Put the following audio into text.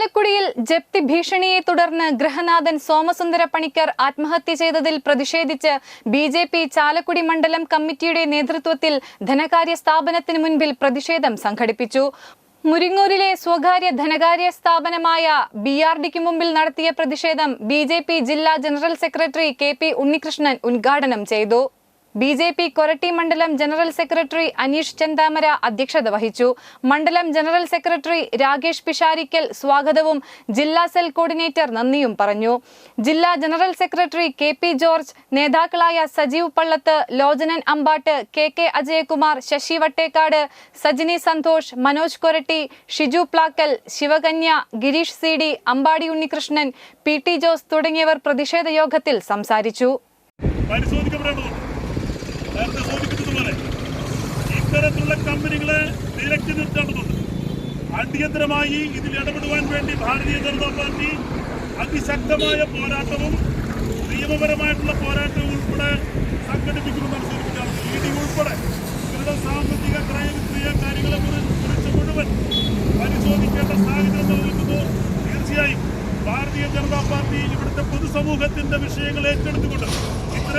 ചാലക്കുടിയിൽ ജപ്തി ഭീഷണിയെ തുടർന്ന് ഗൃഹനാഥൻ സോമസുന്ദര പണിക്കർ ആത്മഹത്യ ചെയ്തതിൽ പ്രതിഷേധിച്ച് ബി ജെ പി ചാലക്കുടി മണ്ഡലം കമ്മിറ്റിയുടെ നേതൃത്വത്തിൽ ധനകാര്യ സ്ഥാപനത്തിന് മുൻപിൽ പ്രതിഷേധം സംഘടിപ്പിച്ചു. മുരിങ്ങൂരിലെ സ്വകാര്യ ധനകാര്യ സ്ഥാപനമായ ബി ആർ ഡിക്ക് മുമ്പിൽ നടത്തിയ പ്രതിഷേധം ബി ജില്ലാ general secretary K P Unnikrishnan ഉദ്ഘാടനം ചെയ്തു. ബി ജെ പി കൊരട്ടി മണ്ഡലം ജനറൽ സെക്രട്ടറി അനീഷ് ചെന്താമര അധ്യക്ഷത വഹിച്ചു. മണ്ഡലം ജനറൽ സെക്രട്ടറി രാകേഷ് പിഷാരിക്കൽ സ്വാഗതവും ജില്ലാ സെൽ കോർഡിനേറ്റർ നന്ദിയും പറഞ്ഞു. ജില്ലാ general secretary K P George നേതാക്കളായ Sajeev Pallath Lochanan Ambattu K K Ajayakumar Sasi Vattekkad Sajini Santhosh Manoj Koratty Shiju Plakkal Sivakanya Gireesh C D Ambadi Unnikrishnan P T Jose തുടങ്ങിയവർ പ്രതിഷേധ യോഗത്തിൽ സംസാരിച്ചു. നേരത്തെ സൂചിപ്പിച്ചതുപോലെ ഇത്തരത്തിലുള്ള കമ്പനികളെ വിലക്കി നിർത്തേണ്ടതുണ്ട്. അടിയന്തരമായി ഇതിൽ ഇടപെടുവാൻ വേണ്ടി ഭാരതീയ ജനതാ പാർട്ടി അതിശക്തമായ പോരാട്ടവും നിയമപരമായിട്ടുള്ള പോരാട്ടവും ഉൾപ്പെടെ സംഘടിപ്പിക്കുമെന്നാണ് സൂചിപ്പിക്കാറുള്ളത്. ഇ ഡി ഉൾപ്പെടെ ഇവരുടെ സാമ്പത്തിക ക്രയവിക്രിയ കാര്യങ്ങളെ കുറി- കുറിച്ച് മുഴുവൻ പരിശോധിക്കേണ്ട സാഹചര്യം നിലനിൽക്കുന്നു. തീർച്ചയായും ഭാരതീയ ജനതാ പാർട്ടി ഇവിടുത്തെ പൊതുസമൂഹത്തിന്റെ വിഷയങ്ങൾ ഏറ്റെടുത്തുകൊണ്ട് ഇത്തരം